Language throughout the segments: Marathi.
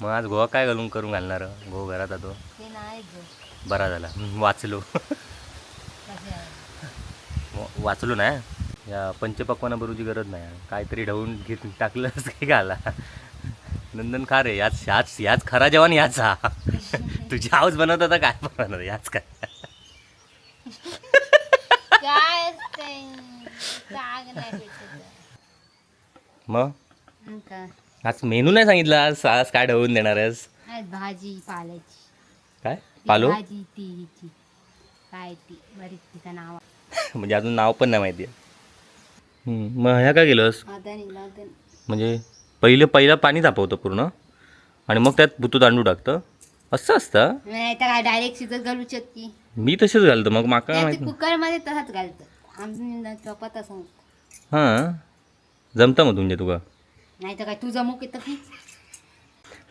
मग आज गोवा काय घालून करून घालणार? गो घरात आता ते नाही ग. बरा झाला. वाचलो. कसे आहे? व- वाचलो ना. या पंचपक्वानाबरोबरची गरज नाही. काहीतरी ढवून घेत टाकलंच की घाला. नंदन खा रे याच याच याच खरा जवान याच हा. तुझी हाऊस बनवत होता काय बनवत याच काय? काय असते जाग नाही भेटत. मग? मग काय? आज मेनू नाही सांगितलं आज आज काय ढवून देणार आहेस? आज भाजी पाल्याची. काय? ती पालो? भाजी ती हिची काय ती? बरीच तिचं नाव. म्हणजे अजून नाव पण नाही माहिती मग ह्या काय केलंस? आता निघला आता म्हणजे पहिलं पहिलं पाणी तापवतं पूर्ण आणि मग त्यात बुतू तांदूळ टाकतं. असं असतं? नाही तर काय डायरेक्ट शिजत घालू शकते. मी तसंच घालतो मग माका माहिती नाही. कुकरमध्ये तसाच घालतं. आम्ही चपात असं. हां. जमतं मग तुमच्या तुका. नाही तर काय तू जमू की की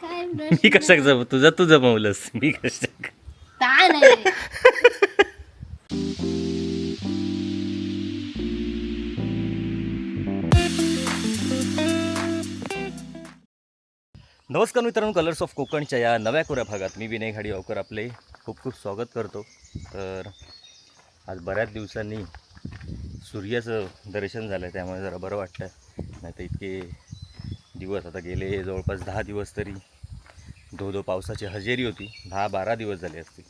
काय मी कसं जम? तुझं तू जमवलंस. मी कसं ता नाही. नमस्कार मित्रांनो कलर्स ऑफ कोकणच्या या नव्या कोऱ्या भागात मी विनय घाडीगावकर आपले खूप खूप स्वागत करतो. तर आज बऱ्याच दिवसांनी सूर्याचं दर्शन झालं त्यामुळे जरा बरं वाटतं नाही तर इतके दिवस आता गेले जवळपास दहा दिवस तरी. धो धो पावसाची हजेरी होती. दहा बारा दिवस झाले असतील.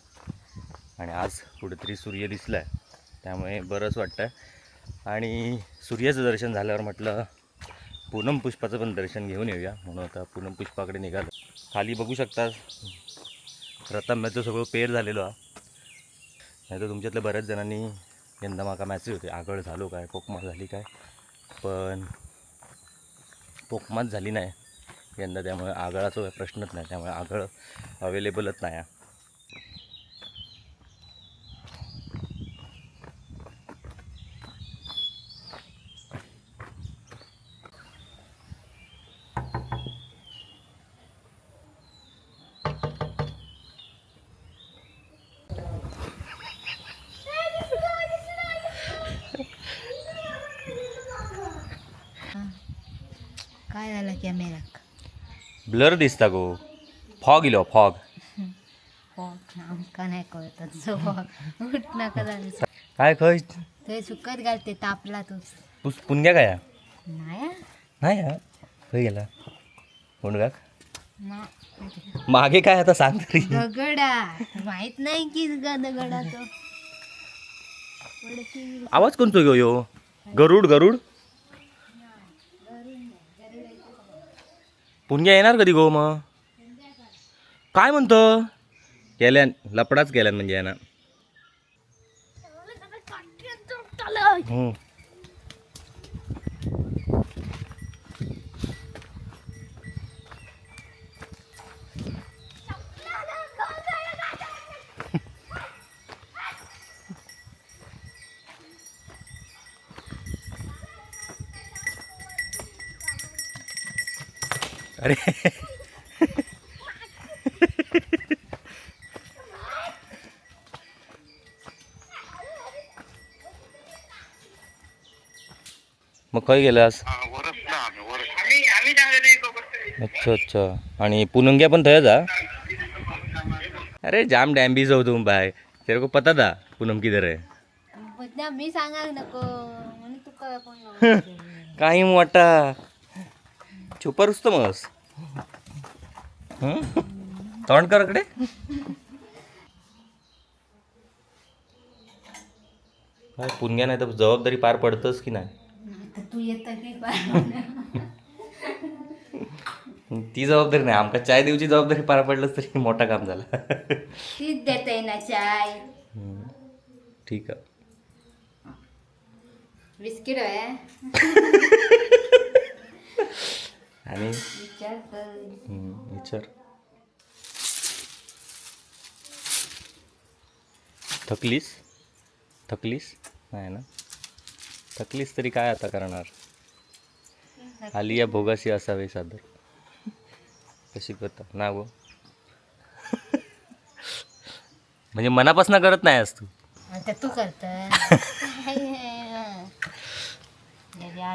आणि आज कुठेतरी सूर्य दिसला आहे त्यामुळे बरंच वाटतं आहे आणि सूर्याचं दर्शन झाल्यावर म्हटलं पूनम पुष्पाचं पण दर्शन घेऊन येऊया. म्हणून आता पूनम पुष्पाकडे निघालो. खाली बघू शकता रतांब्याचं सगळं पेर झालेलो. हा नाही तर तुमच्यातल्या बऱ्याच जणांनी यंदा माका मॅसेज होते. आगळ झालो काय? कोकमा झाली काय? पण पोकमात झाली नाही यंदा त्यामुळे आगळाचा प्रश्नच नाही त्यामुळे आगळ अवेलेबलच नाही आहे. काय झालं कॅमेरा ब्लर दिसता गो. फॉग इलो फॉग आमका नाही कळत जो उठ नका झालं काय खय? ते सुकत घालते तापला तूच पुस पुणग्या काय? हा? नाही हा? नाही हा खय गेला? कोंडगाक ना- मागे काय आता सांग तरी. दगडा. माहीत नाही की ग दगडा तो. आवाज कोणतो घेऊ यो? गरुड गरुड? पुणग्या येणार कधी गो मग? काय म्हणतो? गेल्यान लपडाच गेल्यान म्हणजे यांना. अरे. मग खय गेलास अच्छा अच्छा. आणि पुनंग्या पण थंय जा. अरे जाम डॅम्बीज हो तुम बाय. तेरे को पता था पूनम किधर है? मी सांगाक नको. काही मोठा. छुपा रुसतो मगस तोंड कर कडे काय पुण्या नाही तर जबाबदारी पार पडतच की नाही? तू येत ती जबाबदारी नाही आमका चाय देऊची जबाबदारी पार पडलंच तरी मोठा काम झालं. तीच देते ना चाय. ठीक आहे. बिस्किट आहे. आणि विचार थकलीस? थकलीस? नाही ना? थकलीस तरी काय आता करणार? आली या भोगाशी असावे सादर. कशी करता? ना गो. म्हणजे मनापासून करत नाही आज तू. तू करत.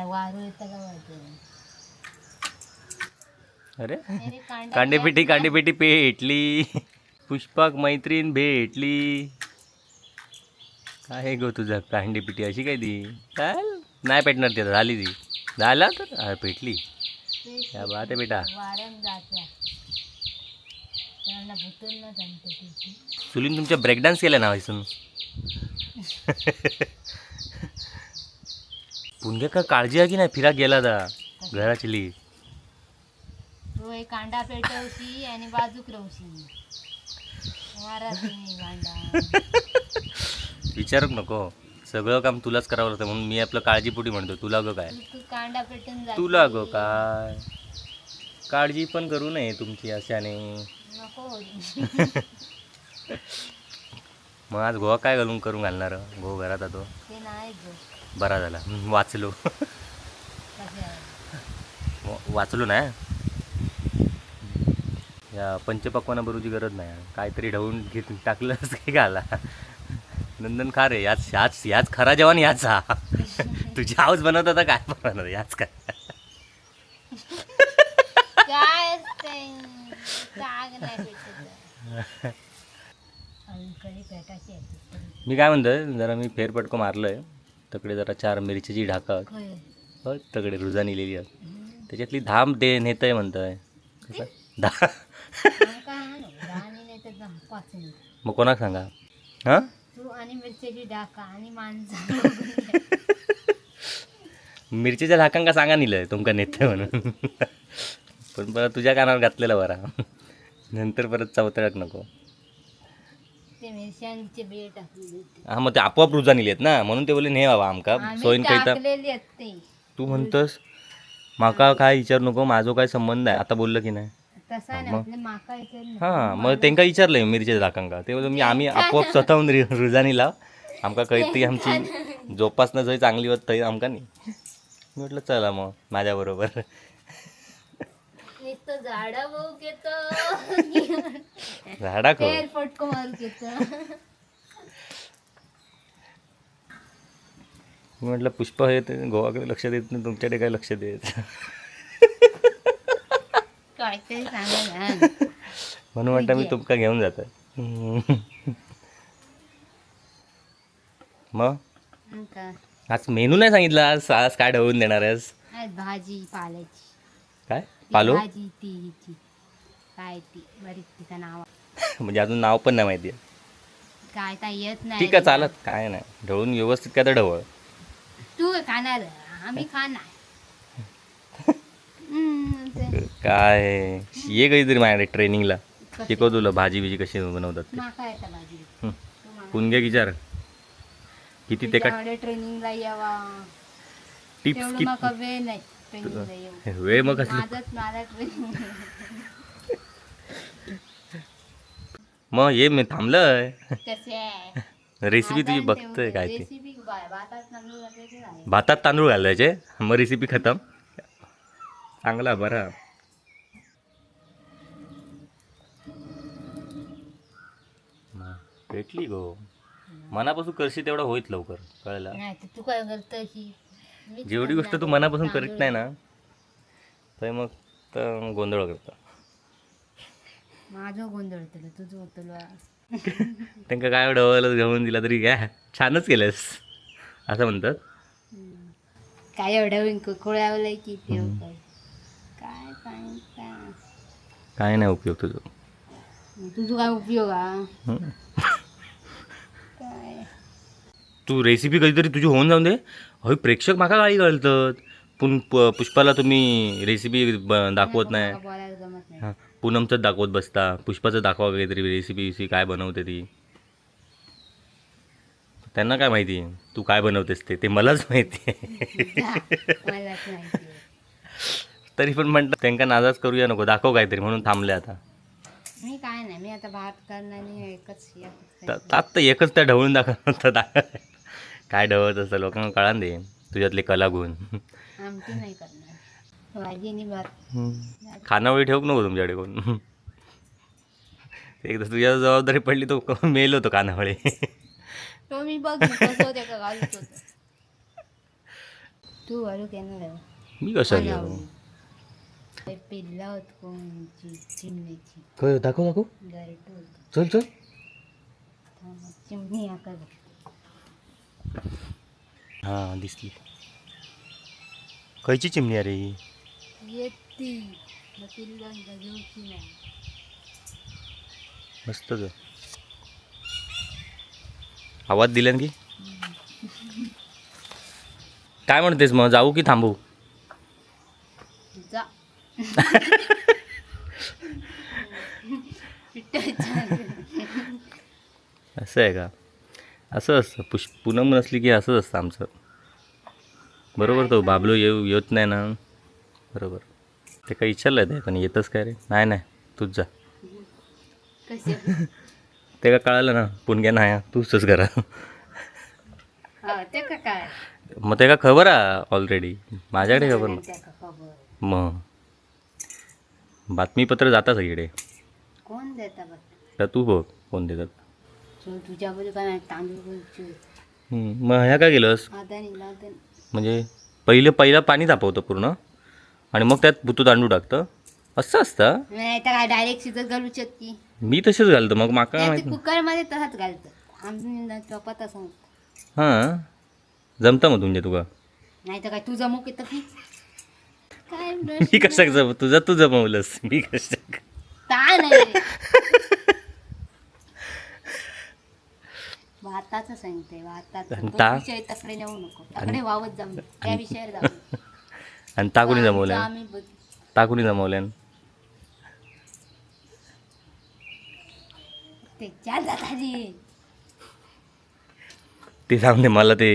वारू येतं का अरे. कांडेपिठी कांडेपिठी पेटली. पुष्पाक मैत्रीण भेटली. काय गो तुझं कांडेपिठी अशी काय ती? चाल. नाही पेटणार ती झाली ती. झाला तर? पेटली. पेस्ट या बात आहे बेटा चुलीन तुमच्या ब्रेकडान्स केला ना इथून पुण्य का काळजी आहे की नाही? फिरा गेला दा घराचली कांदा पेटवशी आणि बाजूक रवशी. मारा तुम्ही कांदा विचारूक नको. सगळं काम तुलाच करावं लागतं म्हणून मी आपलं काळजीपोटी म्हणतो तुला गं काय? तू तू कांदा पेटून जा तुला गं काय? काळजी पण करू नये तुमची अशाने. नको. मग आज गोवा काय घालून करून घालणार? गो घरात तो ते नाही गो. बरा झाला. वाचलो. कसे वाचलो ना? या पंचपक्वानाबरोबरची गरज नाही. काहीतरी ढवून घेत टाकलंच की घाला. नंदन खा रे याच याच याच खरा जवान याच हा. तुझी हाऊस बनवत होता काय बनवणार? याच काय? मी काय म्हणतोय जरा मी फेरपटको मारलोय. तकडे जरा चार मिरचीची ढाका होय. हो तकडे रुजा नेलेली आहे त्याच्यातली धाम दे नेतय म्हणतोय. कसं? दहा मग कोणाक सांगा? हां? तू आणि मिरच्याची डाका आणि माणसं. मिरचीच्या धाकांका सांगा निलंय तुमका नेते म्हणून. पण परत तुझ्या कानावर घातलेलं बरा. नंतर परत चौतळक नको. ते मिरच्यांचे बिये टाकलेले होते. हा मग ते आपोआप रुजा नेली ना? म्हणून ते बोलले ने बाबा आमका सोयीन खायता टाकलेली आहेत ते. तू म्हणतोस माका काय विचार नको माझो काय संबंध आहे. आता बोललं की नाही? तसा हा, मग? आपले माका विचारलं हां मग मिरचीच्या धाकांका ते बोलतो मी आम्ही आपोआप स्वतःहून रि- रुजानी लाव. आमका कळती आमची जोपासना जरी चांगली होत तरी आमका नाही. मी म्हटलं चला मग माझ्याबरोबर नुसतं झाडा भाऊ घेतो. झाडा खो तेल फटको मारू घेतो. मी म्हटलं पुष्प हे ते गोवाकडे लक्ष देत नाही तुमच्याकडे काय लक्ष देत? काहीतरी सांगा ना. म्हणून म्हटलं मी तुमका घेऊन जातो मग? मग काय? आज मेनू नाही सांगितला आज आज काय ढवून देणार आहेस? आज भाजी पाल्याची. काय? ती पालो भाजी ती हिची. काय ती? बरीच तिचं नाव? म्हणजे अजून नाव पण नाही माहिती. आहे काय काय येत नाही. ठीक आहे चालत. काय नाही. ढवळून व्यवस्थित काय तर ढवळ. तू खाणार? आम्ही खाणार. काय? ये कधीतरी माझ्याकडे ट्रेनिंगला शिकव तुला भाजी बिजी कशी बनवतात? ते. पुणग्या विचार. किती ते का ट्रेनिंगला यावा. टिप्स किती वेळ मग मग ये मी थांबलंय. रेसिपी तुझी बघतोय काय ते. भातात तांदूळ घालायचे मग रेसिपी खतम. चांगला बरा. भेटली गो. मनापासून करशी तेवढं होईत लवकर कळलं? नाही तर तू काय करतो की मीच जेवढी गोष्ट तू मनापासून करीत नाही ना तर मग तर गोंधळ करता. माझं गोंधळ तुला तुझं होतं त्यांना काय ढवळलं घेऊन दिला तरी काय? छानच केलंस असं म्हणतात. काय एवढं खोळ्यावलंय की ते काय काय सांगता काय नाही उपयोग तुझं? तुझं काय उपयोग हा? तू रेसिपी कधीतरी तुझी होऊन जाऊन दे. हवी प्रेक्षक माका गाळी घालतात. पुन प- पुष्पाला तुम्ही रेसिपी दाखवत नाही मला बोलायला जमत नाही. हां. पूनमचंच दाखवत बसता. पुष्पाचं दाखवा काहीतरी रेसिपी बिसिपी काय बनवते ती. त्यांना काय माहिती? आहे तू काय बनवतेस ते? ते मलाच माहिती आहे. मलाच माहिती तरी पण म्हणतात त्यांना नाजाच करूया नको दाखव काहीतरी म्हणून थांबले आता. मी काय नाही मी आता भात करणार एकच तात तर एकच त्या ढवळून दाखवत दाखव. काय ढवळत असतं लोकांना कळान दे तुझ्यातले आमटी नाही करणार. आणि भात. खानावळी ठेवू नको तुमच्याकडे कोण. एकदा तुझ्या जबाबदारी पडली तो क- मेल होतो कानावळे तो मी बघ कसं होतं तू घालू केलं मी कसं घेऊ ते पिल्ला होत कोणची? चिमणीची काय दाखव दाखव. गरटू होत. चल चल. चिमणी आका बघ हां दिसली. खयची चिमणी अरे ही? येती. मग पिल्लांका घेऊची नाही मस्त ग. आवाज दिल्यान की? काय म्हणतेस मग? जाऊ की थांबू? असं आहे का? असं असतं. पुष पूनम नसली की असंच असतं आमचं. बरोबर तो बाबलो येऊ येत नाही ना? बरोबर. ते काही विचारलं ते पण येतच काय रे? नाही नाही. तूच जा. ते का कळालं ना? पुणग्या नाही तूच करा. हा मग ते का खबर आहे ऑलरेडी माझ्याकडे खबर? मग? बातमीपत्र जाता सगळीकडे. कोण देता बघ तर तू बघ कोण देतात. काय माहिती, तांदूळ हम्म, मग ह्या काय गेलंस आता निघला होता म्हणजे पहिलं पहिलं पाणी तापवतं पूर्ण आणि मग त्यात बुतू तांदूळ टाकतं. असं असतं? नाही तर काय डायरेक्ट शिजत घालू शकते. मी तसेच घालतो मग माका माहीत तसाच घालतं. हां जमतं मग तुमच्या तुका. नाही तर काय तू जमू की काय मी कशा जम तुझं तू जमवलंस. मी कशा ताण आहे. भाताचं सांगते भाताचं आणि तो ता? विषय तकडे नेऊ नको. तकडे वावत जाऊ नको. त्या विषयावर जाऊ आणि ताकुनी आमचं जमवलं आम्ही बघ ताकुनी जमवल्यान त्याच्या जाताली ते सांगते मला ते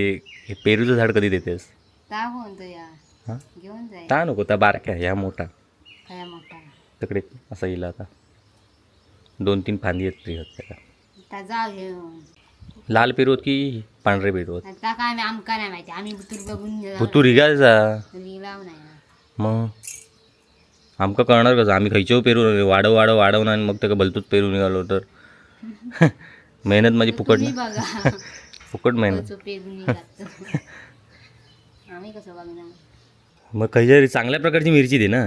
हे पेरूचं झाड कधी देतेस? ता होऊन तो या? हां? घेऊन ता नको त्या बारक्या ह्या मोठा. काय मोठा. तिकडे असा येईल आता. दोन तीन फांदी आहेत प्रिय त्याला. जा घेऊन लाल पेरू आहेत की पांढरे पेरू आहेत आता काय आम्ही आमका नाही माहिती. आम्ही बुतूर बघून तू रिगायचा लिलाव नाही ना. मग? आमका कळणार कसं? आम्ही खयचो पेरू वाढव वाढव वाढवून आणि मग त्याला भलतूच पेरू निघालो तर. मेहनत माझी फुकट तुम्ही ना. बघा. फुकट मेहनत. पेरून आम्ही कसं बघणार? मग खयच्या चांगल्या प्रकारची मिरची दे ना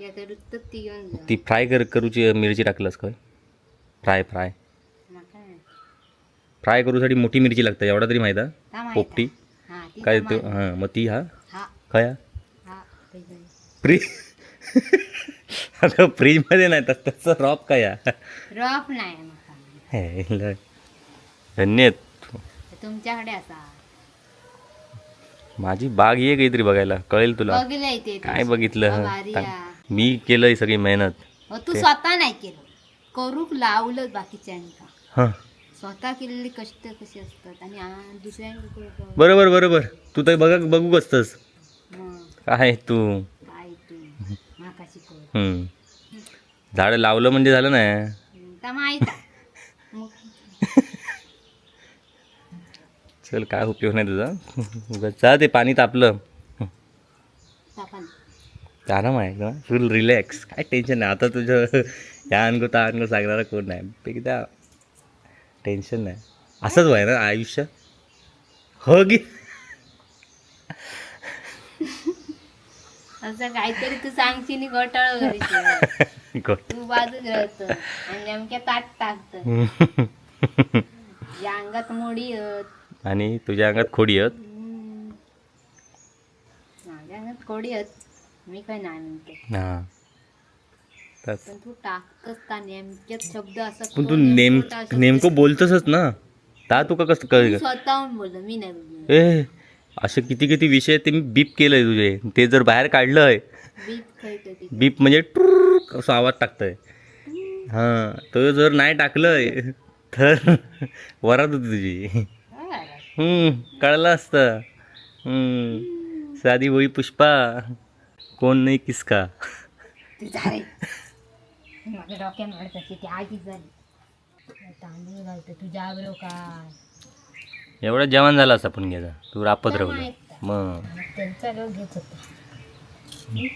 ते आता फ्राय कर करूची मिरची टाकलंस काय फ्राय फ्राय. फ्राय करूसाठी मोठी मिरची लागते एवढा तरी माहिती. पोपटी काय ते. हां मग ती हा जाई. फ्री अगं फ्रीजमध्ये नाही तर तसं रॉप काय? रफ नाही माका हे, लय. धन्य आहेत तू. ते तुमच्याकडे असा माझी बाग ये काहीतरी बघायला. कळेल तुला. काय बघितलं? सांग. मी केलंय सगळी मेहनत. तू स्वतः नाही केलं. करूक लावलं बाकीच्यांका हां. स्वतः केलेली कष्ट कशी असतात आणि आ- बरोबर बरोबर. तू तर बघा बघू असतस मग. काय तू? काय तू? माका शिकव हम्म. झाडं लावलं म्हणजे झालं ना. तर माहीत आहे. मग चल काय उपयोग नाही तुझा. उगाच जा ते पाणी तापलं. आराम आहे एकदम. फुल रिलॅक्स काय टेन्शन नाही. आता तुझं या अनको त्या अनको सांगणारा कोण नाही. एकदा टेन्शन नाही. असंच व्हाय ना आयुष्य. हो की? असं काहीतरी तू सांगशील घोटाळं. गो- तू बाजूच राहतो. आणि नेमक्या ताट टाकत. अंगात मोडी आणि तुझ्या अंगात खोडी आहेत. हम्म. माझ्या अंगात कोडी आहेत. मी काय नाही म्हणते. हां. पण तू का नेमक्यात शब्द असं पण तू तो नेम नेमका शब्द- नेमकं बोलतसच ना. ता तुका कसं कळ स्वतःहून बोललो मी नाही बोललो. ए असे किती किती विषय ते मी बीप केलंय तुझे. ते जर बाहेर काढलंय बीप खायचं तिथे? बीप म्हणजे ट्रूर असा आवाज टाकतंय. हां तो जर नाही टाकलंय तर वरात होती तुझी. कळलं असतं. हम्म, साधी होई पुष्पा. कोण नाही किसका? ते झाले. माझ्या डोक्यात वाढत असे ती आगीच झाली. तांदूळ घालते तुझ्या बरोबर काय? एवढा जेवण झाला असता पण घ्यायचा तू रापत. मग. त्यांचा घेत होता.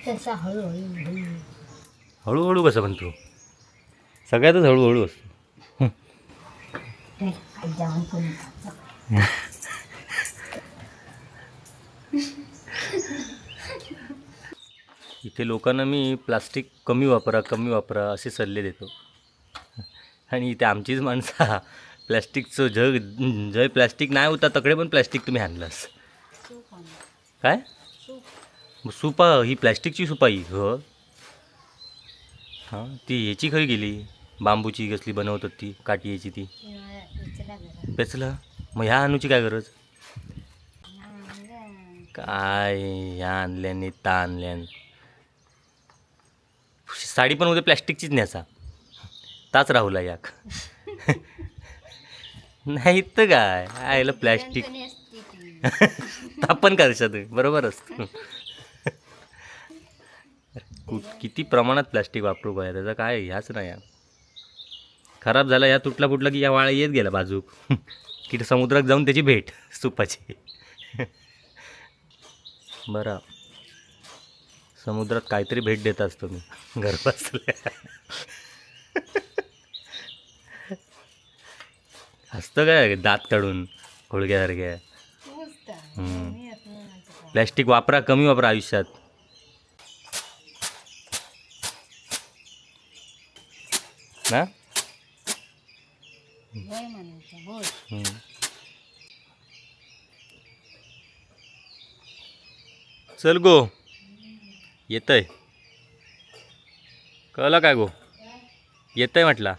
तसा हळूहळू हळू हळूहळू कसं पण तू. सगळ्यातच हळूहळू असतो. जेवण इथे लोकांना मी प्लास्टिक कमी वापरा कमी वापरा असे सल्ले देतो आणि इथे आमचीच माणसं प्लॅस्टिकचं जग जय प्लॅस्टिक नाही होता तकडे पण प्लॅस्टिक तुम्ही आणलंस. काय सूप ही प्लॅस्टिकची सुपा ही ह हां ती ह्याची खरी गेली बांबूची कसली बनवतात ती काठी याची ती. पेचलं मग ह्या आणूची काय गरज. काय ह्या आणल्याने ता आणल्यान साडी पण उद्या प्लॅस्टिकचीच न्यासा ताच राहुला याक. नाही तर काय? आयला प्लॅस्टिक. चिरंतनी असते ती. आपण करशात? बरोबर असतं. कु- किती प्रमाणात प्लॅस्टिक वापरू काय त्याचा काय ह्याच नाही यार. खराब झाला या तुटला फुटला की या वाळा येत गेला बाजूक. की समुद्रात जाऊन त्याची भेट सुपाची. बरं. समुद्रात काहीतरी भेट देत असतो मी. घर बसल्या हसतं काय? दात काढून काय. प्लॅस्टिक वापरा कमी वापरा आयुष्यात. ना होय म्हणायचं होय हम्म. चल गो. येतय. कळलं काय गो? येतय म्हटला.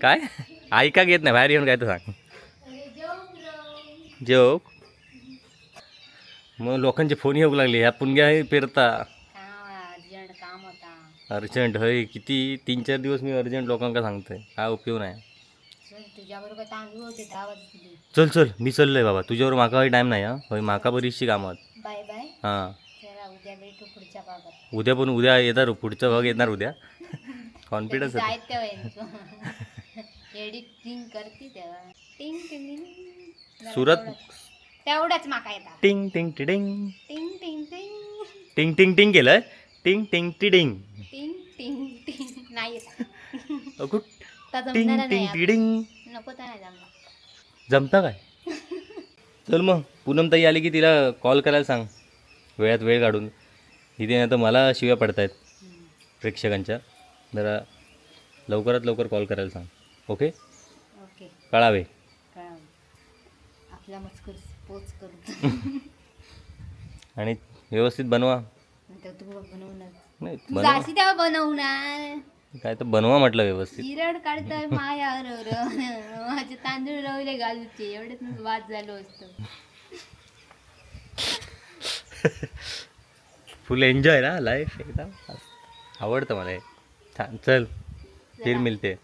काय? ऐका घेत नाही? बाहेर येऊन काय तर सांग. जेव मग लोकांचे फोन येऊ लागले. ह्या पुणग्या हे अर्जंट हय. किती? तीन चार दिवस मी अर्जंट लोकांका सांगतोय. काय उपयोग नाही. तुझ्याबरोबर तांदूळ होते दहा वाजता चल चल मी चाललोय बाबा. तुझ्यावर माका काही टाईम नाही हा. होय माका बरीचशी कामात बाय बाय. हां. चला उद्या भेटू पुढच्या भागात. उद्या पण उद्या येणार पुढचा भाग येणार उद्या. कॉन्फिडन्स आहे साहित्य व्हायचं एडिटिंग करते तेव्हा. टिंग टिंग टिंग. सुरत तेवढंच माका येतात टिंग टिंग टिडिंग. टिंग टिंग टिंग. टिंग टिंग टिंग केलं टिंग टिंग टिडिंग. टिंग टिंग टिंग. नाही येत. अगो आता टिंग जमणार टिंग नाही टिडिंग. नको तर नाही जमणार. जमता काय? चल मग पूनम ताई आली की तिला कॉल करायला सांग. वेळात वेळ काढून. इथे नाही तर मला शिव्या पडतायत प्रेक्षकांच्या. जरा लवकरात लवकर कॉल करायला सांग. ओके ओके कळावे. कळालं आपला मजकूर पोच करू आणि व्यवस्थित बनवा. नंतर तू बनवणार. नाही तू बनवा. जाशी तेव्हा बनवणार. काय तर बनवा म्हटलं व्यवस्थित. चिरड काढतोय मायावर. माझे तांदूळ रवले घालूचे. एवढेच वाद झालो असतो. फुल एन्जॉय ना लाईफ एकदम आवडतं मला हे. छान. चल फिर मिळते